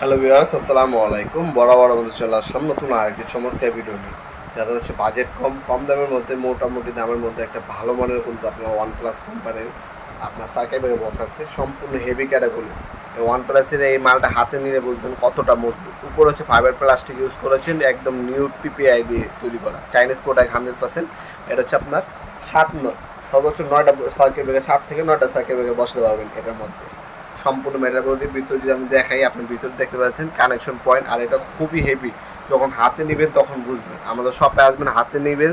Hello viewers আসসালামু আলাইকুম। বরাবর আমাদের চলে আসলাম নতুন আরেকটি চমৎকার ভিডিও নিয়ে। যাতে হচ্ছে বাজেট কম কম দামের মধ্যে, মোটামুটি দামের মধ্যে একটা ভালো মানের কিন্তু আপনার ওয়ান প্লাস কোম্পানির আপনার ব্যাগে বক্স সম্পূর্ণ হেভি ক্যাটাগরি ওয়ান প্লাসের এই মালটা হাতে নিয়ে বুঝবেন কতটা মজবুত। উপর হচ্ছে ফাইবার প্লাস্টিক ইউজ করেছেন, একদম নিউ পিপিআই দিয়ে তৈরি করা। চাইনিজ প্রোডাক্ট হান্ড্রেড পার্সেন্ট এটা হচ্ছে আপনার সাত নয় সর্বোচ্চ নয়টা সার্কেল ব্যাগে সাত থেকে নয়টা সার্কেল ব্যাগে বসাতে পারবেন এটার মধ্যে। সম্পূর্ণ মেটাবলির ভিতর যদি আমি দেখাই, আপনি ভিতর দেখতে পাচ্ছেন কানেকশন পয়েন্ট আর এটা খুবই হেভি যখন হাতে নেবেন, তখন বুঝবেন। আমাদের শপে আসবেন, হাতে নেবেন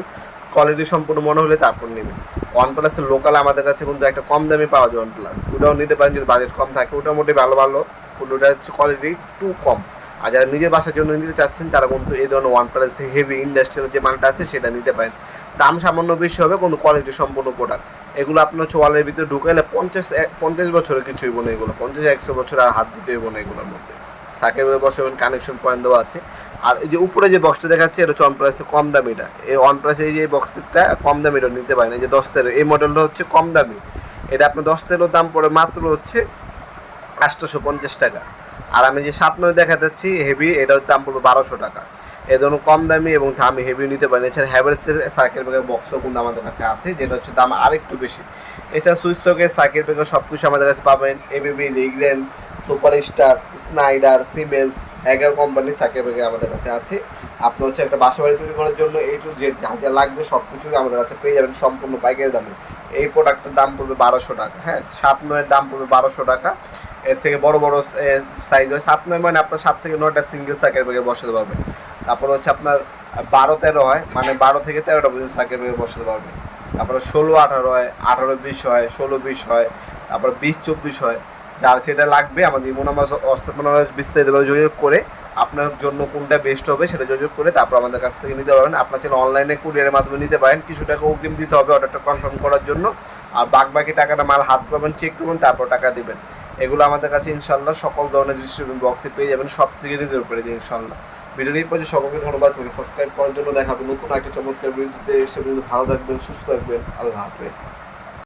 কোয়ালিটি সম্পূর্ণ মনে হলে তারপর নেবেন। ওয়ান প্লাসের লোকাল আমাদের কাছে কিন্তু একটা কম দামে পাওয়া যায় ওয়ান প্লাস ওটাও নিতে পারেন যদি বাজেট কম থাকে। ওটা মোটামুটি ভালো ভালো। কিন্তু ওটা হচ্ছে কোয়ালিটি টু কম। আর যারা নিজের বাসার জন্য নিতে চাচ্ছেন, তারা কিন্তু এই ধরনের ওয়ান প্লাস হেভি ইন্ডাস্ট্রিয়াল যে মালটা আছে, সেটা নিতে পারেন। দাম সামান্য বেশি হবে, কিন্তু কোয়ালিটি সম্পূর্ণ প্রোডাক্ট এগুলো আপনার হচ্ছে ওয়ালের ভিতরে ঢুকাইলে পঞ্চাশ পঞ্চাশ বছরের কিছু হইব না এগুলো। পঞ্চাশ, একশো বছর আর হাত দিতে হইব না এগুলোর মধ্যে। সাকের বসাবেন কানেকশন পয়েন্ট দেওয়া আছে। আর এই যে উপরে যে বক্সটা দেখাচ্ছে, এটা হচ্ছে প্লাসে কম দামিটা এই প্লাসে এই যে বক্সটা কম দামিটা নিতে পারেন। এই যে দশ তেরো, এই মডেলটা হচ্ছে কম দামি। এটা আপনার দশ তেরো দাম পড়ে মাত্র হচ্ছে আটশোশো পঞ্চাশ টাকা। আর আমি যে সাত নয় দেখা যাচ্ছি হেভি এটার দাম পড়বে বারোশো টাকা। এ ধরুন কম দামি এবং দামি হেভি নিতে পারেন। এছাড়া হ্যাভেলসের সাইকেল ব্যাগের বক্সও কিন্তু আমাদের কাছে আছে, যেটা হচ্ছে দাম আরেকটু বেশি। এছাড়া সুইচ সকের সাইকেল ব্যাগের সব কিছু আমাদের কাছে পাবেন। এবিবি রিগ্রেন সুপার স্টার স্নাইডার সিমেন্স এগারো কোম্পানির সাইকেল ব্যাগে আমাদের কাছে আছে। আপনি হচ্ছে একটা বাসা বাড়ি তৈরি করার জন্য এই টু জেড যা যা লাগবে সব কিছুই আমাদের কাছে পেয়ে যাবেন সম্পূর্ণ পাইকারি দামে। এই প্রোডাক্টের দাম পড়বে বারোশো টাকা হ্যাঁ? সাত নয়ের দাম পড়বে বারোশো টাকা। এর থেকে বড় বড় সাইজ হয় সাত নয় মানে আপনার সাত থেকে নয়টা সিঙ্গেল সাইকেল ব্যাগে বসাতে পারবেন। তারপর হচ্ছে আপনার বারো তেরো হয় মানে বারো থেকে তেরোটা পর্যন্ত সাইকেল ব্যাগে বসাতে পারবেন। তারপরে ষোলো, আঠারো হয়, আঠারো, বিশ হয়, ষোলো, বিশ হয়, তারপর বিশ, চব্বিশ হয়। যার যেটা লাগবে, আমাদের ইমন আমার অস্থাপনা বিস্তারিতভাবে যোগাযোগ করে আপনার জন্য কোনটা বেস্ট হবে সেটা যোগাযোগ করে তারপর আমাদের কাছ থেকে নিতে পারবেন। আপনার চাইলে অনলাইনে কুরিয়ারের মাধ্যমে নিতে পারেন। কিছু টাকা অগ্রিম দিতে হবে অর্ডারটা কনফার্ম করার জন্য। আর বাদ বাকি টাকাটা মাল হাত পাবেন চেক করবেন, তারপর টাকা দেবেন। এগুলো আমাদের কাছে ইনশাল্লাহ সকল ধরনের ডিস্ট্রিবিউশন বক্সে পেয়ে যাবেন। সব থেকে রিজার্ভ করে দিই ইনশাল্লাহ ভিডিওটি পর্যন্ত সকলকে ধন্যবাদ। সাবস্ক্রাইব করার জন্য দেখাবো নতুন একটা চমৎকার ভিডিওতে। এসে ভালো থাকবেন, সুস্থ থাকবেন। আল্লাহ হাফেজ।